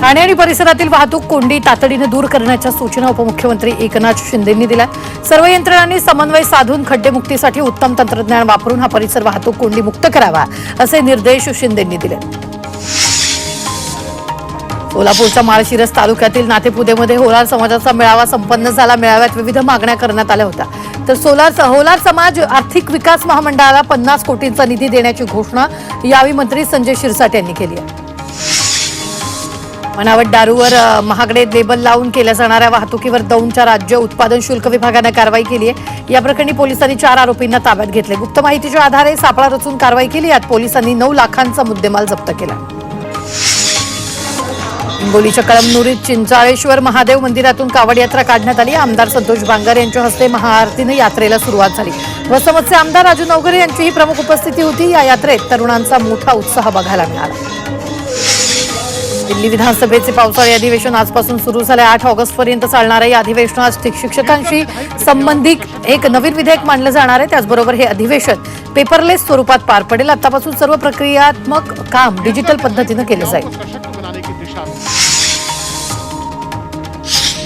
ठाणे आणि परिसरातील वाहतूक कोंडी तातडीनं दूर करण्याच्या सूचना उपमुख्यमंत्री एकनाथ शिंदेंनी दिल्या. सर्व यंत्रणांनी समन्वय साधून खड्डेमुक्तीसाठी उत्तम तंत्रज्ञान वापरून हा परिसर वाहतूक कोंडी मुक्त करावा असे निर्देश शिंदेंनी दिले. सोलापूरच्या माळशिरस तालुक्यातील नातेपुदेमध्ये होलार समाजाचा मेळावा संपन्न झाला. मेळाव्यात विविध मागण्या करण्यात आल्या होत्या. तर सोलार होलार समाज आर्थिक विकास महामंडळाला पन्नास कोटींचा निधी देण्याची घोषणा यावेळी मंत्री संजय शिरसाट यांनी केली आहे. बनावट दारूवर महागडे लेबल लावून केल्या जाणाऱ्या वाहतुकीवर दौंडच्या राज्य उत्पादन शुल्क विभागानं कारवाई केली आहे या प्रकरणी पोलिसांनी चार आरोपींना ताब्यात घेतले गुप्त माहितीच्या आधारे सापळा रचून कारवाई केली यात पोलिसांनी नऊ लाखांचा मुद्देमाल जप्त केला. हिंगोलीच्या कळमनुरीत चिंचाळेश्वर महादेव मंदिरातून कावड यात्रा काढण्यात आली. आमदार संतोष बांगर यांच्या हस्ते महाआरतीनं यात्रेला सुरुवात झाली. वसमतचे आमदार राजू नवगरे यांचीही प्रमुख उपस्थिती होती. या यात्रेत तरुणांचा मोठा उत्साह बघायला मिळाला. दिल्ली विधानसभेचे पावसाळी अधिवेशन आजपासून सुरू झाले. आठ ऑगस्टपर्यंत चालणाऱ्या या अधिवेशनात शिक्षकांशी संबंधित एक नवीन विधेयक मांडलं जाणार आहे. त्याचबरोबर हे अधिवेशन पेपरलेस स्वरूपात पार पडेल. आतापासून सर्व प्रक्रियात्मक काम डिजिटल पद्धतीनं केलं जाईल.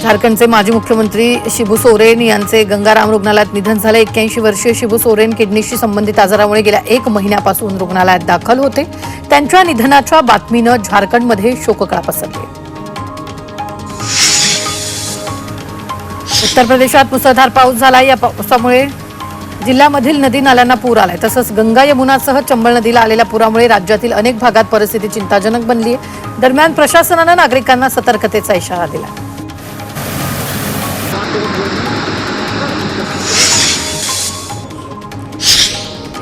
झारखंडचे माजी मुख्यमंत्री शिबू सोरेन यांचे गंगाराम रुग्णालयात निधन झाले. एक्क्याऐंशी वर्षीय शिबू सोरेन किडनीशी संबंधित आजारामुळे गेल्या एक महिन्यापासून रुग्णालयात दाखल होते. त्यांच्या निधनाच्या बातमीनं झारखंडमध्ये शोककळा पसरली. उत्तर प्रदेशात मुसळधार पाऊस झाला या पावसामुळे जिल्ह्यामधील नदी नाल्यांना पूर आलाय. तसंच गंगा यमुनासह चंबळ नदीला आलेल्या पुरामुळे राज्यातील अनेक भागात परिस्थिती चिंताजनक बनली आहे दरम्यान प्रशासनानं नागरिकांना सतर्कतेचा इशारा दिला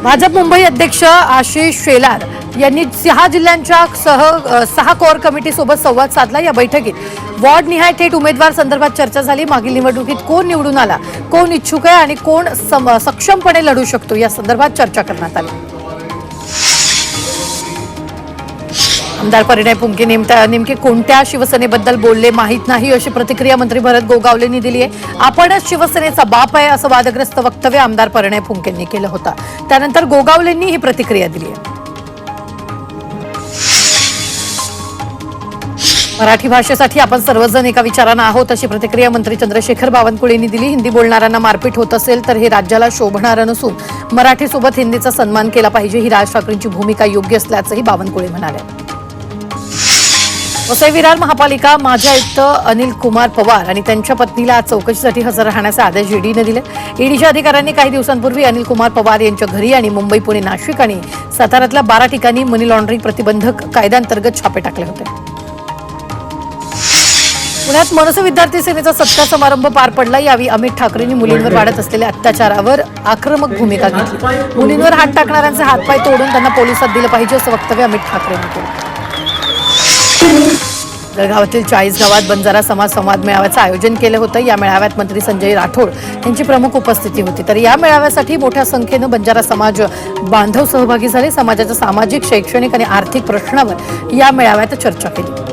भाजप मुंबई अध्यक्ष आशिष शेलार यांनी सहा जिल्ह्यांच्या सह सहा कोर कमिटीसोबत संवाद साधला या बैठकीत. वॉर्ड निहाय थेट उमेदवार संदर्भात चर्चा झाली. मागील निवडणुकीत कोण निवडून आला? कोण इच्छुक आहे आणि कोण सम- सक्षमपणे लढू शकतो? या संदर्भात चर्चा करण्यात आली. आमदार परिणय फुंके नेमत्या नेमके कोणत्या शिवसेनेबद्दल बोलले माहीत नाही अशी प्रतिक्रिया मंत्री भरत गोगावलेंनी दिली आहे. आपणच शिवसेनेचा बाप आहे असं वादग्रस्त वक्तव्य आमदार परिणय फुंकेंनी केलं होतं. त्यानंतर गोगावलेंनी ही प्रतिक्रिया दिली आहे. मराठी भाषेसाठी आपण सर्वजण एका विचारानं आहोत अशी प्रतिक्रिया मंत्री चंद्रशेखर बावनकुळेंनी दिली. हिंदी बोलणाऱ्यांना मारपीट होत असेल तर हे राज्याला शोभणारं नसून मराठीसोबत हिंदीचा सन्मान केला पाहिजे. ही राज ठाकरेंची भूमिका योग्य असल्याचंही बावनकुळे म्हणाले. वसई विरार महापालिका माजी आयुक्त अनिल कुमार पवार आणि त्यांच्या पत्नीला आज चौकशीसाठी हजर राहण्याचे आदेश ईडीने दिले. ईडीच्या अधिकाऱ्यांनी काही दिवसांपूर्वी अनिल कुमार पवार यांच्या घरी आणि मुंबई पुणे नाशिक आणि साताऱ्यातल्या बारा ठिकाणी मनी लॉन्ड्रिंग प्रतिबंधक कायद्यांतर्गत छापे टाकले होते. पुण्यात मनसे विद्यार्थी सेनेचा सत्कार समारंभ पार पडला. यावेळी अमित ठाकरेंनी मुलींवर वाढत असलेल्या अत्याचारावर आक्रमक भूमिका घेतली. मुलींवर हात टाकणाऱ्यांचे हातपाय तोडून त्यांना पोलिसात दिलं पाहिजे असं वक्तव्य अमित ठाकरेंनी केलं. जळगावातील चाळीस गावात बंजारा समाज संवाद मेळाव्याचं आयोजन केलं होतं. या मेळाव्यात मंत्री संजय राठोड यांची प्रमुख उपस्थिती होती. तर या मेळाव्यासाठी मोठ्या संख्येनं बंजारा समाज बांधव सहभागी झाले. समाजाच्या सामाजिक शैक्षणिक आणि आर्थिक प्रश्नावर या मेळाव्यात चर्चा केली.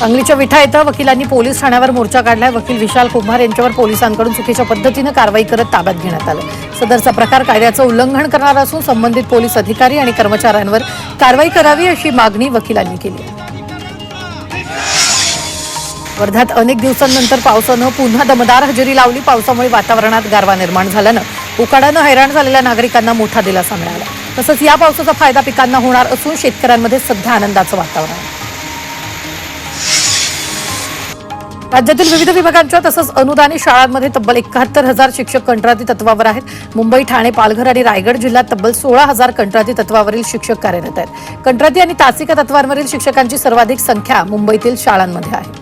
सांगलीच्या विठा इथं वकिलांनी पोलीस ठाण्यावर मोर्चा काढलाय. वकील विशाल कुंभार यांच्यावर पोलिसांकडून चुकीच्या पद्धतीनं कारवाई करत ताब्यात घेण्यात आलं सदरचा प्रकार कायद्याचं उल्लंघन करणार असून संबंधित पोलीस अधिकारी आणि कर्मचाऱ्यांवर कारवाई करावी अशी मागणी वकिलांनी केली वर्ध्यात अनेक दिवसांनंतर पावसानं पुन्हा दमदार हजेरी लावली. पावसामुळे वातावरणात गारवा निर्माण झाल्यानं उकाडानं हैराण झालेल्या नागरिकांना मोठा दिलासा मिळाला. तसंच या पावसाचा फायदा पिकांना होणार असून शेतकऱ्यांमध्ये सध्या आनंदाचं वातावरण राज्यातील विविध विभागांच्या तसंच अनुदानित शाळांमध्ये तब्बल एकाहत्तर हजार शिक्षक कंत्राटी तत्वावर आहेत. मुंबई ठाणे पालघर आणि रायगड जिल्ह्यात तब्बल सोळा हजार कंत्राटी तत्वावरील शिक्षक कार्यरत आहेत. कंत्राटी आणि तासिका तत्वांवरील शिक्षकांची सर्वाधिक संख्या मुंबईतील शाळांमध्ये आहे.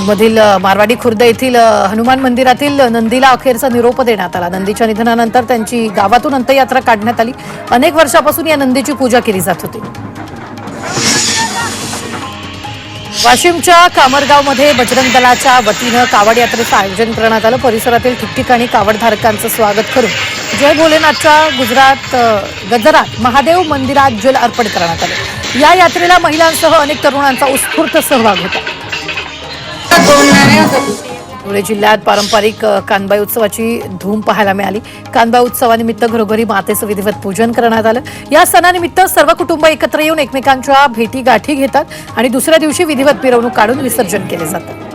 मधील मारवाडी खुर्द येथील हनुमान मंदिरातील नंदीला अखेरचा निरोप देण्यात आला. नंदीच्या निधनानंतर त्यांची गावातून अंत्ययात्रा काढण्यात आली. अनेक वर्षापासून या नंदीची पूजा केली जात होती. वाशिमच्या कामरगावमध्ये बजरंग दलाच्या वतीनं कावड यात्रेचं आयोजन करण्यात आलं. परिसरातील ठिकठिकाणी कावडधारकांचं स्वागत करून जय भोलेनाथच्या गुजरात गजरात महादेव मंदिरात जल अर्पण करण्यात आलं. या यात्रेला महिलांसह अनेक तरुणांचा उत्स्फूर्त सहभाग होता. धुळे जिल्ह्यात पारंपरिक कानबाई उत्सवाची धूम पाहायला मिळाली. कानबाई उत्सवानिमित्त घरोघरी मातेचं विधिवत पूजन करण्यात आलं. या सणानिमित्त सर्व कुटुंब एकत्र येऊन एकमेकांच्या भेटी गाठी घेतात आणि दुसऱ्या दिवशी विधिवत मिरवणूक काढून विसर्जन केले जातं.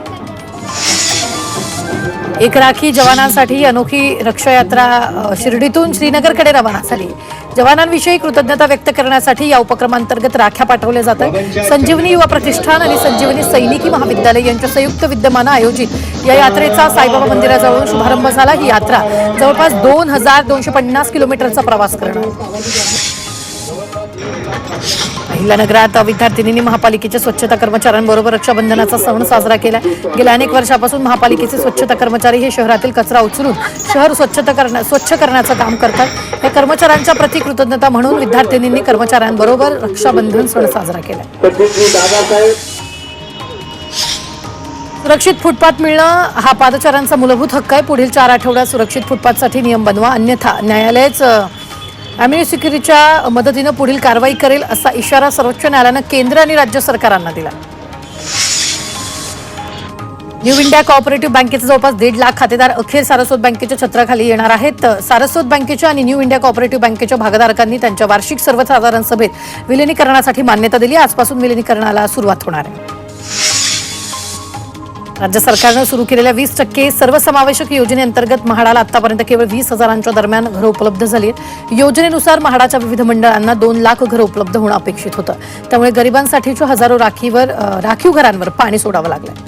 एक राखी जवानांसाठी अनोखी रक्षायात्रा शिर्डीतून श्रीनगरकडे रवाना झाली. जवानांविषयी कृतज्ञता व्यक्त करण्यासाठी या उपक्रमांतर्गत राख्या पाठवल्या जातात. संजीवनी युवा प्रतिष्ठान आणि संजीवनी सैनिकी महाविद्यालय यांच्या संयुक्त विद्यमानं आयोजित या यात्रेचा साईबाबा मंदिराजवळून शुभारंभ झाला. ही यात्रा जवळपास दोन हजार दोनशे पन्नास किलोमीटरचा प्रवास करणार. नगरात विद्यार्थिनींनी महापालिकेच्या स्वच्छता कर्मचाऱ्यांबरोबर रक्षाबंधनाचा सण साजरा केला. गेल्या अनेक वर्षापासून महापालिकेचे स्वच्छता कर्मचारी हे शहरातील कचरा उचलून शहर स्वच्छता करण्या स्वच्छ करण्याचं काम करतात. या कर्मचाऱ्यांच्या प्रति कृतज्ञता म्हणून विद्यार्थिनींनी कर्मचाऱ्यांबरोबर रक्षाबंधन सण साजरा केला. सुरक्षित फुटपाथ मिळणं हा पादचाऱ्यांचा मूलभूत हक्क आहे. पुढील चार आठवड्यात सुरक्षित फुटपाथसाठी नियम बनवा. अन्यथा न्यायालयच अम्युनिसिक्युरीच्या मदतीनं पुढील कारवाई करेल असा इशारा सर्वोच्च न्यायालयानं केंद्र आणि राज्य सरकारांना दिला न्यू इंडिया कॉपरेटिव्ह बँकेचे जवळपास दीड लाख खातेदार अखेर सारस्वत बँकेच्या छत्राखाली येणार आहेत. सारस्वत बँकेच्या आणि न्यू इंडिया कॉपरेटिव्ह बँकेच्या भागधारकांनी त्यांच्या वार्षिक सर्वसाधारण सभेत विलिनीकरणासाठी मान्यता दिली. आजपासून विलिनीकरणाला सुरुवात होणार आहे. राज्य सरकारनं सुरू केलेल्या वीस टक्के सर्वसमावेशक योजनेअंतर्गत म्हाडाला आतापर्यंत केवळ वीस हजारांच्या दरम्यान घरं उपलब्ध झाली योजनेनुसार म्हाडाच्या विविध मंडळांना दोन लाख घरं उपलब्ध होणं अपेक्षित होतं. त्यामुळे गरिबांसाठीच्या हजारो राखीवर राखीव घरांवर पाणी सोडावं लागलं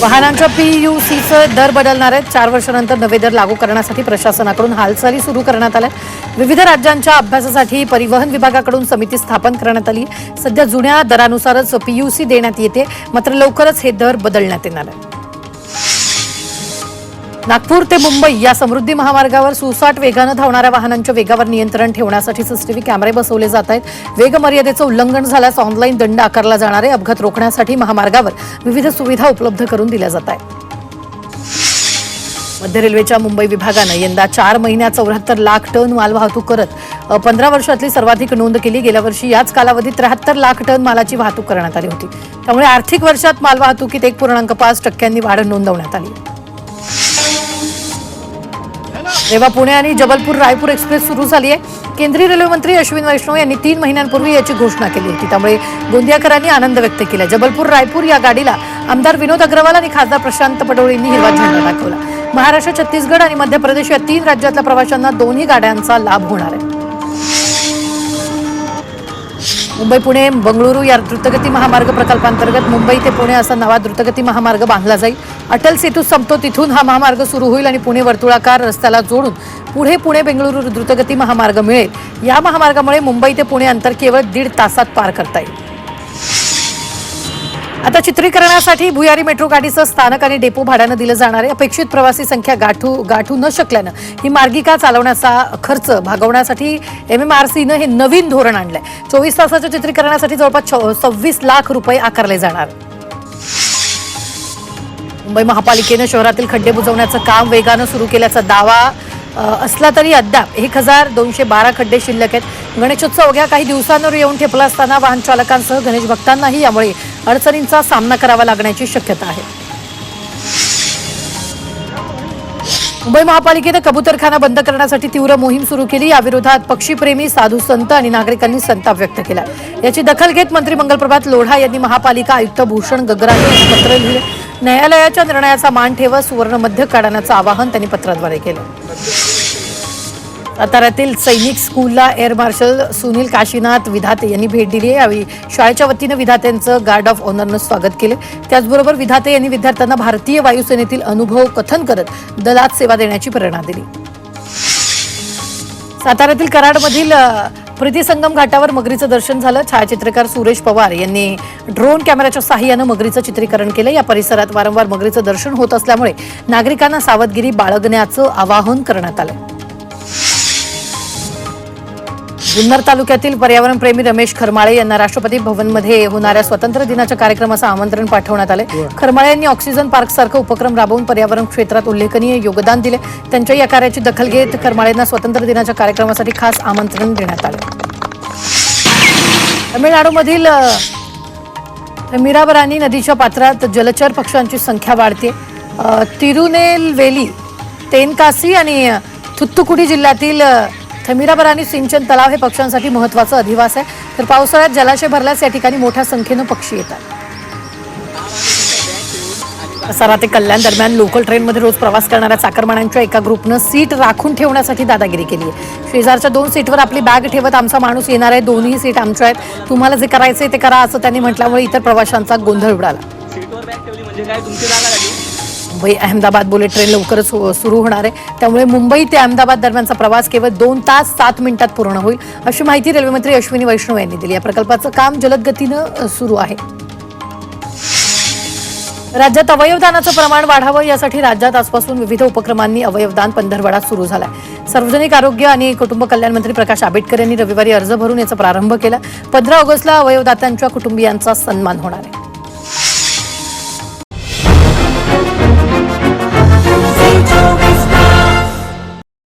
वाहनांच्या पीयूसीचं दर बदलणार आहेत. चार वर्षानंतर नवे दर लागू करण्यासाठी प्रशासनाकडून हालचाली सुरू करण्यात आल्या. विविध राज्यांच्या अभ्यासासाठी परिवहन विभागाकडून समिती स्थापन करण्यात आली. सध्या जुन्या दरानुसारच पीयूसी देण्यात येते. मात्र लवकरच हे दर बदलण्यात येणार आहे नागपूर ते मुंबई या समृद्धी महामार्गावर सुसाट वेगानं धावणाऱ्या वाहनांच्या वेगावर नियंत्रण ठेवण्यासाठी सीसीटीव्ही कॅमेरे बसवले जात आहेत. वेग मर्यादेचं उल्लंघन झाल्यास ऑनलाईन दंड आकारला जाणार आहे. अपघात रोखण्यासाठी महामार्गावर विविध सुविधा उपलब्ध करून दिल्या जात आहेत. मध्य रेल्वेच्या मुंबई विभागानं यंदा चार महिन्यात चौऱ्याहत्तर लाख टन मालवाहतूक करत पंधरा वर्षातली सर्वाधिक नोंद केली. गेल्या वर्षी याच कालावधीत त्र्याहत्तर लाख टन मालाची वाहतूक करण्यात आली होती. त्यामुळे आर्थिक वर्षात मालवाहतुकीत एक पूर्णांक पाच टक्क्यांनी वाढ नोंदवण्यात आली. रेवा पुणे आणि जबलपूर रायपूर एक्सप्रेस सुरू झाली आहे केंद्रीय रेल्वे मंत्री अश्विन वैष्णव यांनी तीन महिन्यांपूर्वी याची घोषणा केली होती. त्यामुळे गोंदियाकरांनी आनंद व्यक्त केला. जबलपूर रायपूर या गाडीला आमदार विनोद अग्रवाल आणि खासदार प्रशांत पडोळींनी हिरवा झेंडा दाखवला. महाराष्ट्र छत्तीसगड आणि मध्य प्रदेश या तीन राज्यातल्या प्रवाशांना दोन्ही गाड्यांचा लाभ होणार आहे. मुंबई पुणे बंगळुरू या द्रुतगती महामार्ग प्रकल्पांतर्गत मुंबई ते पुणे असा नवा द्रुतगती महामार्ग बांधला जाईल. अटल सेतू संपतो तिथून हा महामार्ग सुरू होईल आणि पुणे वर्तुळाकार रस्त्याला जोडून पुढे पुणे बेंगळुरू द्रुतगती महामार्ग मिळेल. या महामार्गामुळे मुंबई ते पुणे अंतर केवळ दीड तासात पार करता येईल. आता चित्रीकरणासाठी भुयारी मेट्रो गाडीचं स्थानक आणि डेपो भाड्यानं दिलं जाणार आहे. अपेक्षित प्रवासी संख्या गाठू गाठू न शकल्यानं ही मार्गिका चालवण्याचा खर्च भागवण्यासाठी एम एम आर सीनं हे नवीन धोरण आणलंय. चोवीस तासाच्या चित्रीकरणासाठी जवळपास सव्वीस लाख रुपये आकारले जाणार. मुंबई महापालिकेनं शहरातील खड्डे बुजवण्याचं काम वेगानं सुरू केल्याचा दावा असला तरी अद्याप एक हजार दोनशे बारा खड्डे शिल्लक आहेत. गणेशोत्सव अवघ्या काही दिवसांवर येऊन ठेपला असताना वाहन चालकांसह गणेश भक्तांनाही यामुळे अडचणींचा सामना करावा लागण्याची शक्यता आहे. मुंबई महापालिकेनं कबुतरखाना बंद करण्यासाठी तीव्र मोहीम सुरू केली. याविरोधात पक्षीप्रेमी साधू संत आणि नागरिकांनी संताप व्यक्त केला. याची दखल घेत मंत्री मंगलप्रभात लोढा यांनी महापालिका आयुक्त भूषण गगराने यांनी पत्र लिहिले. न्यायालयाच्या निर्णयाचा मान ठेवत सुवर्ण मध्य काढण्याचं आवाहन त्यांनी पत्राद्वारे केलं. साताऱ्यातील सैनिक स्कूलला एअर मार्शल सुनील काशीनाथ विधाते यांनी भेट दिली आहे. यावेळी शाळेच्या वतीनं विधात्यांचं गार्ड ऑफ ऑनरनं स्वागत केलं. त्याचबरोबर विधाते यांनी विद्यार्थ्यांना भारतीय वायुसेनेतील अनुभव कथन करत दलात सेवा देण्याची प्रेरणा दिली. साताऱ्यातील कराडमधील अ, प्रीती संगम घाटावर मगरीचं दर्शन झालं. छायाचित्रकार सुरेश पवार यांनी ड्रोन कॅमेऱ्याच्या साह्यानं मगरीचं चित्रीकरण केलं. या परिसरात वारंवार मगरीचं दर्शन होत असल्यामुळे नागरिकांना सावधगिरी बाळगण्याचं आवाहन करण्यात आलं. जुन्नर तालुक्यातील पर्यावरणप्रेमी रमेश खरमाळे यांना राष्ट्रपती भवनमध्ये होणाऱ्या स्वातंत्र्य दिनाच्या कार्यक्रमाचं आमंत्रण पाठवण्यात आले खरमाळे यांनी ऑक्सिजन पार्क सारखं उपक्रम राबवून पर्यावरण क्षेत्रात उल्लेखनीय योगदान दिले त्यांच्या या कार्याची दखल घेत खरमाळेंना स्वातंत्र्य दिनाच्या कार्यक्रमासाठी खास आमंत्रण देण्यात आलं तमिळनाडूमधील मीराबरानी नदीच्या पात्रात जलचर पक्ष्यांची संख्या वाढते तिरुनेलवेली तेनकासी आणि थुत्तुकुडी जिल्ह्यातील अ, आणि सिंचन तलाव हे पक्ष्यांसाठी महत्वाचं अधिवास आहे. तर पावसाळ्यात जलाशय भरल्यास या ठिकाणी मोठ्या संख्येनं पक्षी येतात. सारा ते कल्याण दरम्यान लोकल ट्रेनमध्ये रोज प्रवास करणाऱ्या चाकरमान्यांच्या एका ग्रुपनं सीट राखून ठेवण्यासाठी दादागिरी केली आहे. शेजारच्या दोन सीटवर आपली बॅग ठेवत आमचा माणूस येणार आहे. दोन्ही सीट आमच्या आहेत. तुम्हाला जे करायचे ते करा असं त्यांनी म्हटल्यामुळे इतर प्रवाशांचा गोंधळ उडाला. मुंबई अहमदाबाद बुलेट ट्रेन लवकरच सु- सुरू होणार आहे. त्यामुळे मुंबई ते अहमदाबाद दरम्यानचा प्रवास केवळ दोन तास सात मिनिटात पूर्ण होईल अशी माहिती रेल्वेमंत्री अश्विनी वैष्णव यांनी दिली. या प्रकल्पाचं काम जलद गतीनं सुरू आहे. राज्यात अवयवदानाचं प्रमाण वाढावं यासाठी राज्यात आजपासून विविध उपक्रमांनी अवयवदान पंधरवडा सुरू झालाय. सार्वजनिक आरोग्य आणि कुटुंब कल्याण मंत्री प्रकाश आंबेडकर यांनी रविवारी अर्ज भरून याचा प्रारंभ केला. पंधरा ऑगस्टला अवयवदात्यांच्या कुटुंबियांचा सन्मान होणार आहे.